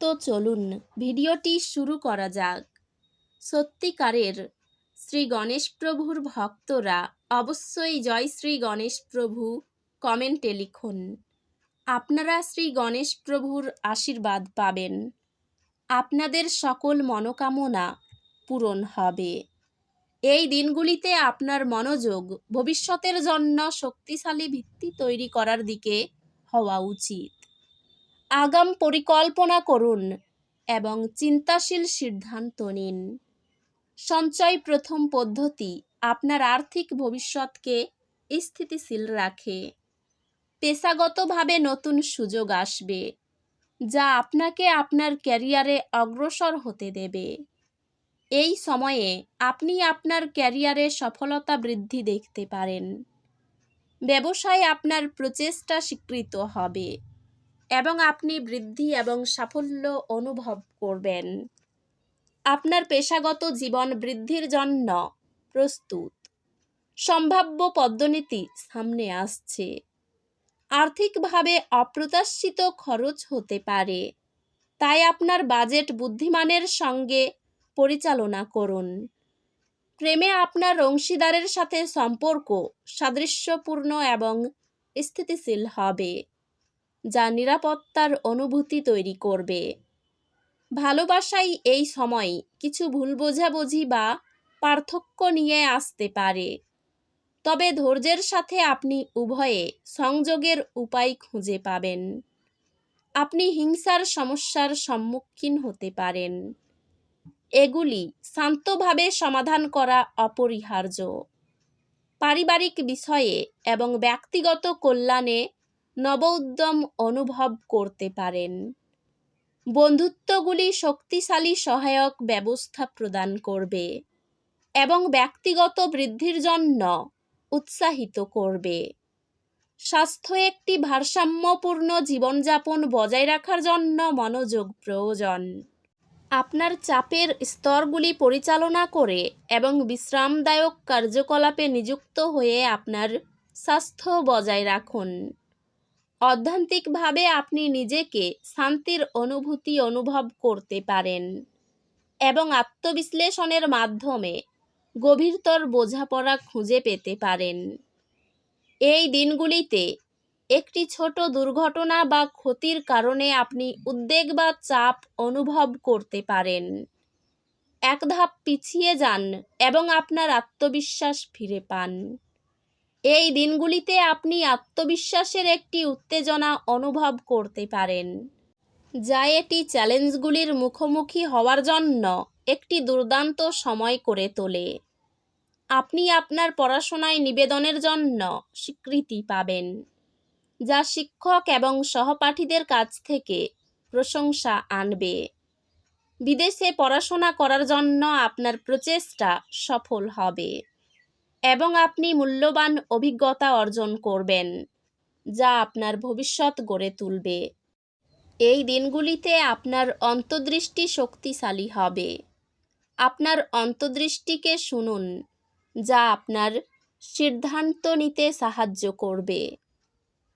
তো চলুন, ভিডিওটি শুরু করা যাক। সত্যিকারের শ্রী গণেশ প্রভুর ভক্তরা অবশ্যই জয় শ্রী গণেশ প্রভু কমেন্টে লিখুন। আপনারা শ্রী গণেশ প্রভুর আশীর্বাদ পাবেন। আপনাদের সকল মনোকামনা পূরণ হবে। এই দিনগুলিতে আপনার মনোযোগ ভবিষ্যতের জন্য শক্তিশালী ভিত্তি তৈরি করার দিকে হওয়া উচিত। আগাম পরিকল্পনা করুন এবং চিন্তাশীল সিদ্ধান্ত নিন। সঞ্চয় প্রথম পদ্ধতি আপনার আর্থিক ভবিষ্যৎকে স্থিতিশীল রাখে। পেশাগতভাবে নতুন সুযোগ আসবে, যা আপনাকে আপনার ক্যারিয়ারে অগ্রসর হতে দেবে। এই সময়ে আপনি আপনার ক্যারিয়ারে সফলতা বৃদ্ধি দেখতে পারেন। ব্যবসায় আপনার প্রচেষ্টা স্বীকৃত হবে। এবং আপনি বৃদ্ধি এবং সাফল্য অনুভব করবেন। আপনার পেশাগত জীবন বৃদ্ধির জন্য প্রস্তুত। সম্ভাব্য পদ্মনীতি সামনে আসছে। আর্থিকভাবে অপ্রত্যাশিত খরচ হতে পারে। তাই আপনার বাজেট বুদ্ধিমানের সঙ্গে পরিচালনা করুন। প্রেমে আপনার অংশীদারের সাথে সম্পর্ক সাদৃশ্যপূর্ণ এবং স্থিতিশীল হবে। যা নিরাপত্তার অনুভূতি তৈরি করবে। ভালোবাসাই এই সময় কিছু ভুল বোঝাবুঝি বা পার্থক্য নিয়ে আসতে পারে। তবে ধৈর্যের সাথে আপনি উভয়ে সংযোগের উপায় খুঁজে পাবেন। আপনি হিংসার সমস্যার সম্মুখীন হতে পারেন। এগুলি শান্তভাবে সমাধান করা অপরিহার্য। পারিবারিক বিষয়ে এবং ব্যক্তিগত কল্যাণে নবোদ্যম অনুভব করতে পারেন। বন্ধুত্বগুলি শক্তিশালী সহায়ক ব্যবস্থা প্রদান করবে এবং ব্যক্তিগত বৃদ্ধির জন্য উৎসাহিত করবে। স্বাস্থ্য একটি ভারসাম্যপূর্ণ জীবনযাপন বজায় রাখার জন্য মনোযোগ প্রয়োজন। আপনার চাপের স্তরগুলি পরিচালনা করে এবং বিশ্রামদায়ক কার্যকলাপে নিযুক্ত হয়ে আপনার স্বাস্থ্য বজায় রাখুন। অধ্যান্তিকভাবে আপনি নিজেকে শান্তির অনুভূতি অনুভব করতে পারেন এবং আত্মবিশ্লেষণের মাধ্যমে গভীরতর বোঝাপড়া খুঁজে পেতে পারেন। এই দিনগুলিতে একটি ছোট দুর্ঘটনা বা ক্ষতির কারণে আপনি উদ্বেগ বা চাপ অনুভব করতে পারেন। এক ধাপ পিছিয়ে যান এবং আপনার আত্মবিশ্বাস ফিরে পান। এই দিনগুলিতে আপনি আত্মবিশ্বাসের একটি উত্তেজনা অনুভব করতে পারেন। যা এটি চ্যালেঞ্জগুলির মুখোমুখি হওয়ার জন্য একটি দুর্দান্ত সময় করে তোলে। আপনি আপনার পড়াশোনায় নিবেদনের জন্য স্বীকৃতি পাবেন, যা শিক্ষক এবং সহপাঠীদের কাছ থেকে প্রশংসা আনবে। বিদেশে পড়াশোনা করার জন্য আপনার প্রচেষ্টা সফল হবে। এবং আপনি মূল্যবান অভিজ্ঞতা অর্জন করবেন, যা আপনার ভবিষ্যৎ গড়ে তুলবে। এই দিনগুলিতে আপনার অন্তর্দৃষ্টি শক্তিশালী হবে। আপনার অন্তর্দৃষ্টিকে শুনুন, যা আপনার সিদ্ধান্ত নিতে সাহায্য করবে।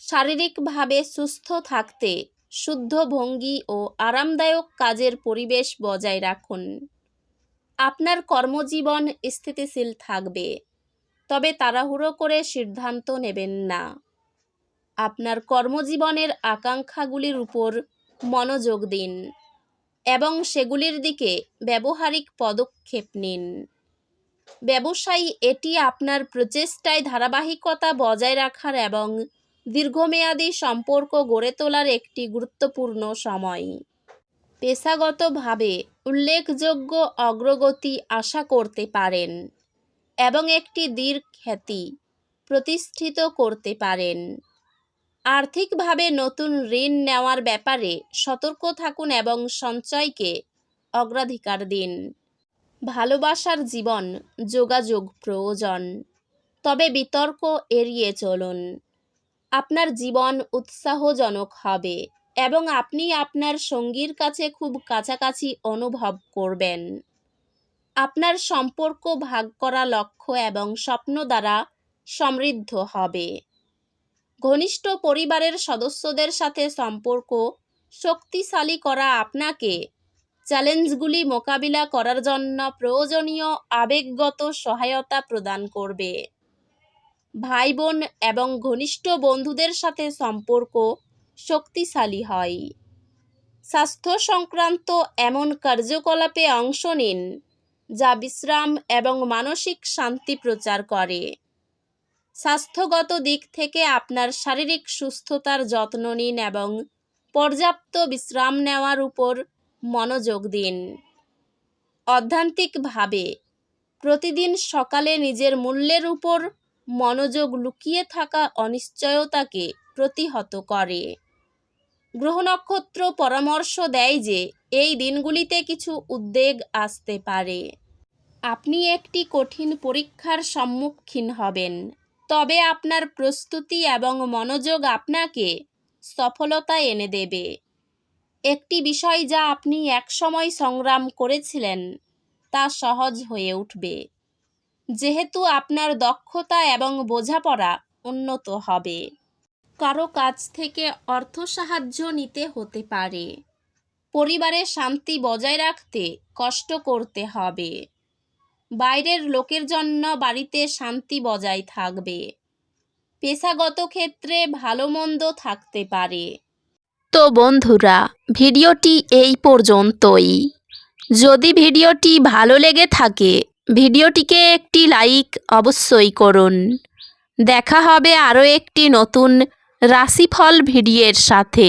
শারীরিকভাবে সুস্থ থাকতে শুদ্ধ ভঙ্গি ও আরামদায়ক কাজের পরিবেশ বজায় রাখুন। আপনার কর্মজীবন স্থিতিশীল থাকবে। তবে তাড়াহুড়ো করে সিদ্ধান্ত নেবেন না। আপনার কর্মজীবনের আকাঙ্ক্ষাগুলির উপর মনোযোগ দিন এবং সেগুলির দিকে ব্যবহারিক পদক্ষেপ নিন। ব্যবসায়ী, এটি আপনার প্রচেষ্টায় ধারাবাহিকতা বজায় রাখার এবং দীর্ঘমেয়াদী সম্পর্ক গড়ে তোলার একটি গুরুত্বপূর্ণ সময়। পেশাগতভাবে উল্লেখযোগ্য অগ্রগতি আশা করতে পারেন। এবং একটি দীর্ঘ খ্যাতি প্রতিষ্ঠিত করতে পারেন। আর্থিকভাবে নতুন ঋণ নেওয়ার ব্যাপারে সতর্ক থাকুন এবং সঞ্চয়কে অগ্রাধিকার দিন। ভালোবাসার জীবন যোগাযোগ প্রয়োজন। তবে বিতর্ক এড়িয়ে চলুন। আপনার জীবন উৎসাহজনক হবে এবং আপনি আপনার সঙ্গীর কাছে খুব কাছাকাছি অনুভব করবেন। আপনার সম্পর্ক ভাগ করা লক্ষ্য এবং স্বপ্ন দ্বারা সমৃদ্ধ হবে। ঘনিষ্ঠ পরিবারের সদস্যদের সাথে সম্পর্ক শক্তিশালী করা আপনাকে চ্যালেঞ্জগুলি মোকাবিলা করার জন্য প্রয়োজনীয় আবেগগত সহায়তা প্রদান করবে। ভাই বোন এবং ঘনিষ্ঠ বন্ধুদের সাথে সম্পর্ক শক্তিশালী হয়। স্বাস্থ্য সংক্রান্ত এমন কার্যকলাপে অংশ নিন। যা বিশ্রাম এবং মানসিক শান্তি প্রচার করে। স্বাস্থ্যগত দিক থেকে আপনার শারীরিক সুস্থতার যত্ন নিন এবং পর্যাপ্ত বিশ্রাম নেওয়ার উপর মনোযোগ দিন। অধ্যান্তিকভাবে, প্রতিদিন সকালে নিজের মূল্যের উপর মনোযোগ লুকিয়ে থাকা অনিশ্চয়তাকে প্রতিহত করে। গ্রহ নক্ষত্র পরামর্শ দেয় যে এই দিনগুলিতে কিছু উদ্বেগ আসতে পারে। আপনি একটি কঠিন পরীক্ষার সম্মুখীন হবেন। তবে আপনার প্রস্তুতি এবং মনোযোগ আপনাকে সফলতা এনে দেবে। একটি বিষয় যা আপনি একসময় সংগ্রাম করেছিলেন, তা সহজ হয়ে উঠবে। যেহেতু আপনার দক্ষতা এবং বোঝাপড়া উন্নত হবে। কারও কাছ থেকে অর্থ সাহায্য নিতে হতে পারে। পরিবারে শান্তি বজায় রাখতে কষ্ট করতে হবে। বাইরের লোকের জন্য বাড়িতে শান্তি বজায় থাকবে। পেশাগত ক্ষেত্রে ভালো মন্দ থাকতে পারে। তো বন্ধুরা, ভিডিওটি এই পর্যন্তই। যদি ভিডিওটি ভালো লেগে থাকে, ভিডিওটিকে একটি লাইক অবশ্যই করুন। দেখা হবে আরও একটি নতুন রাশিফল ভিডিওর সাথে।